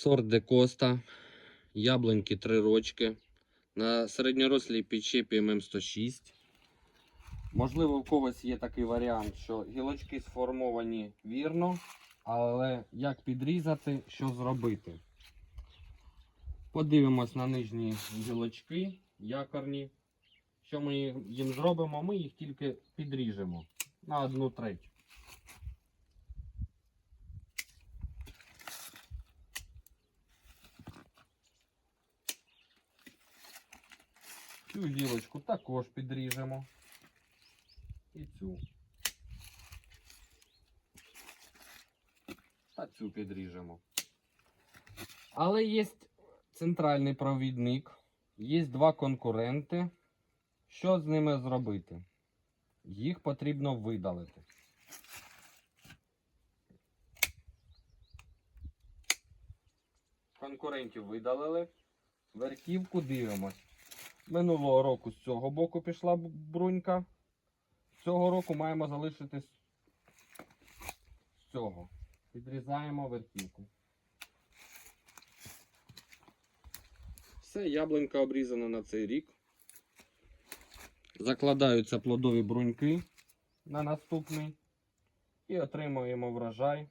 Сорт де Коста. Яблуньки 3 рочки. На середньорослій підчепі ММ106. Можливо, в когось є такий варіант, що гілочки сформовані вірно, але як підрізати, що зробити? Подивимось на нижні гілочки, якорні. Що ми їм зробимо? Ми їх тільки підріжемо на одну треть. Цю гілочку також підріжемо. І цю. Та цю підріжемо. Але є центральний провідник, є два конкуренти. Що з ними зробити? Їх потрібно видалити. Конкурентів видалили. Верхівку дивимось. Минулого року з цього боку пішла брунька. Цього року маємо залишити з цього. Підрізаємо верхівку. Все, яблунька обрізана на цей рік. Закладаються плодові бруньки на наступний. І отримуємо врожай